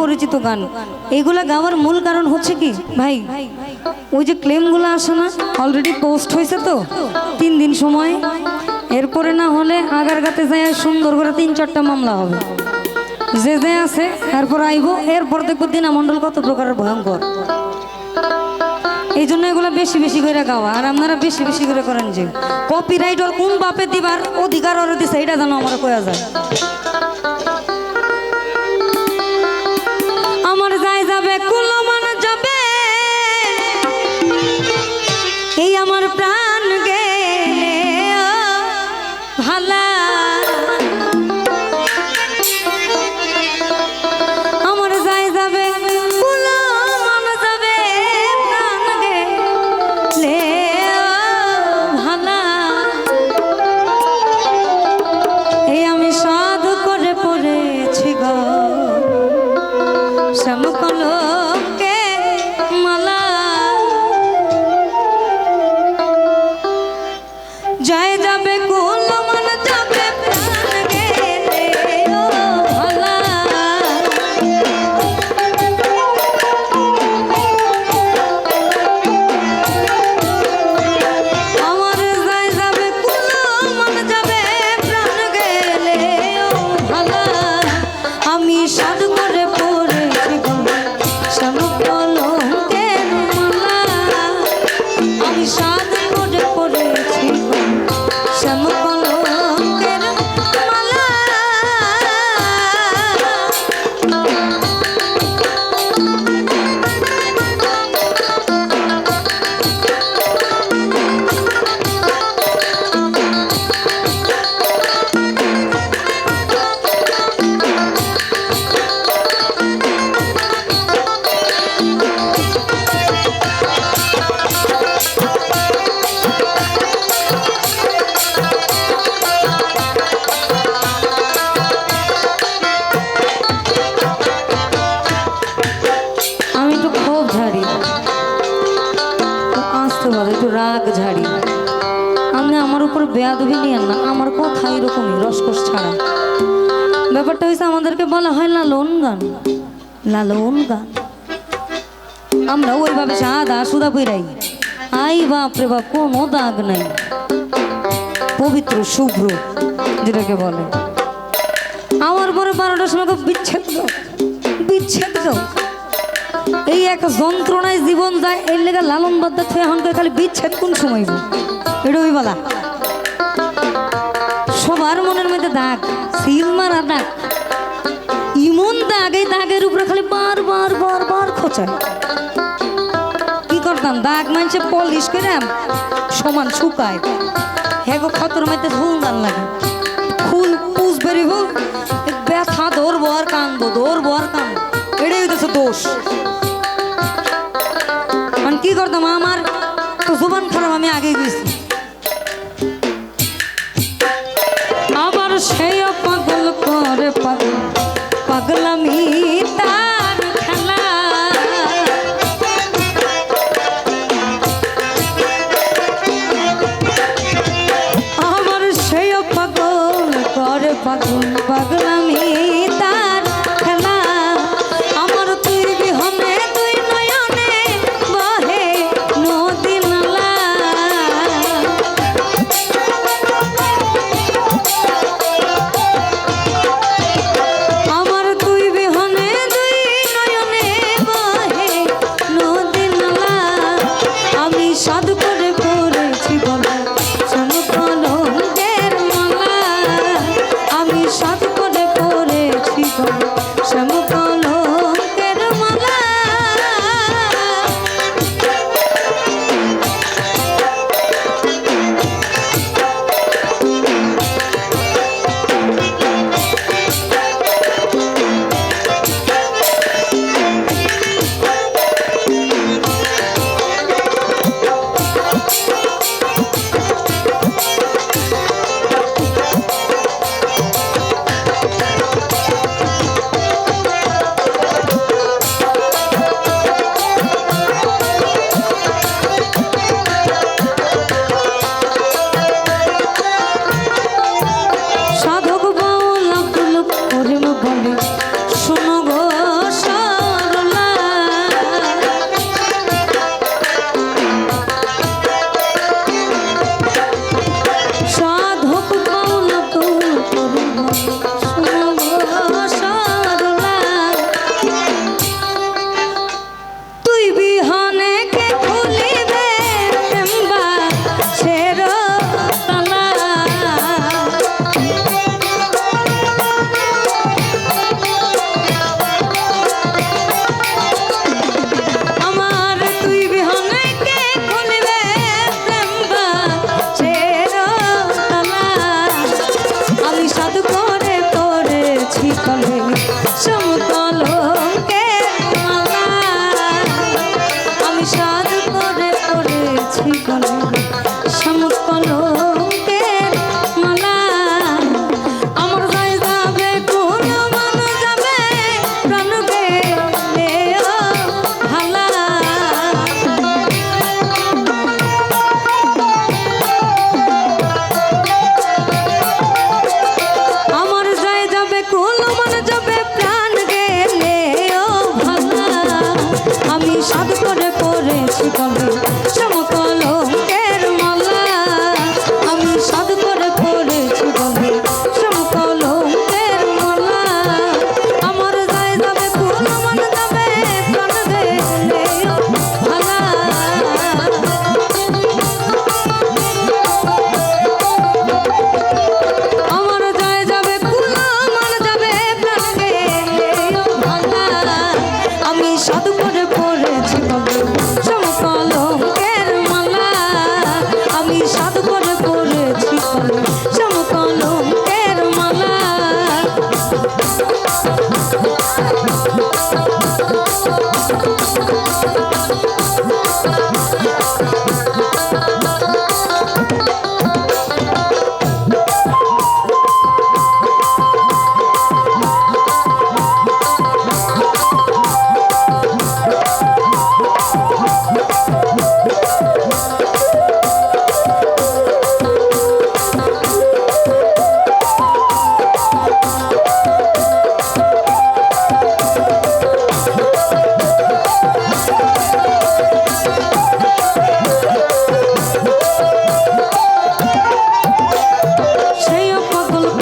পরিচিত গান। এইগুলা গাওয়ার মূল কারণ হচ্ছে কি? ভাই, ওই যে ক্লেমগুলো আসে না অলরেডি পোস্ট হয়েছে তো, তিন দিন সময়। এরপরে না হলে আগারগাতে যায় সুন্দর করে তিন চারটা মামলা হবে। যে যে আছে, এরপর আইব, এরপর দেখব দিনামণ্ডল কত প্রকারের ভয়ঙ্কর। এই জন্য এগুলো বেশি বেশি করে গাওয়া, আর আপনারা বেশি বেশি করে করেন যে কপিরাইট ওর কোন বাপে দিবার অধিকার ওর দিছে, এটা যেন আমার কয়া যায়। আমি সাধু করে আপনি আমার উপর বেয়াদবি নিয়েন না, আমার কথা এরকমই, রসকস ছাড়া। ব্যাপারটা হয়েছে আমাদেরকে বলা হয় লালন গান। লালন গান। আমরা ওইভাবে সাদা সুদা বইরাই আই বাপ রে বাপ, কোনো দাগ নাই। পবিত্র, শুভ্র, যেটাকে বলে। আমার পরে বারোটার সময় তো বিচ্ছেদ বিচ্ছেদ এই এক যন্ত্রণায় জীবন যায়, এর লেগে লালন বাদ্দা থেকে এখন খালি বিচ্ছেদ কোন সময় এটা ওই বলা সবার মনের মধ্যে দাগ সিল মারা দাগ। ইমন দাগ দাগের উপরে খালি বার বার বার বার খোঁচায় কি করতাম? দাগ মানছে পলিশ করে সমান শুকায়। হ্যাঁ গো খতর মধ্যে ধুল দান লাগে। ফুল পুষ বেরি হোক ব্যথা ধরবো আর কান্দবো ধরবো আর কান্দবো এটাই হইতেছে দোষ। মানে কি করতাম? আমার তো জোবান খারাপ, আমি আগে গেছি। পাগলামি তার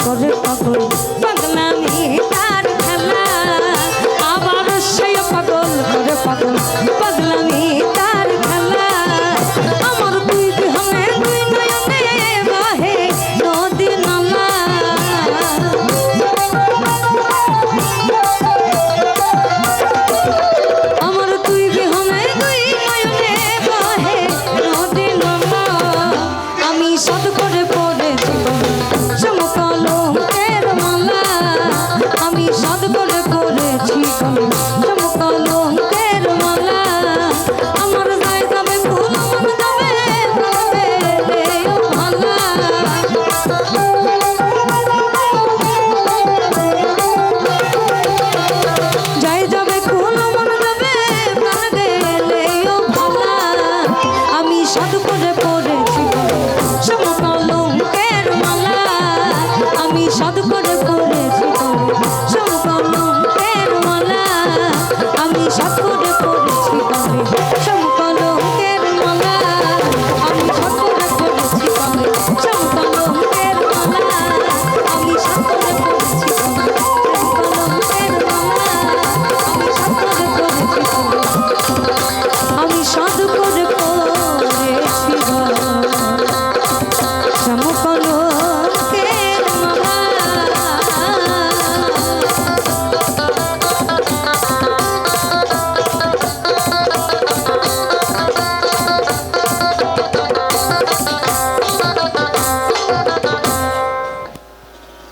করে পাগল। Сяду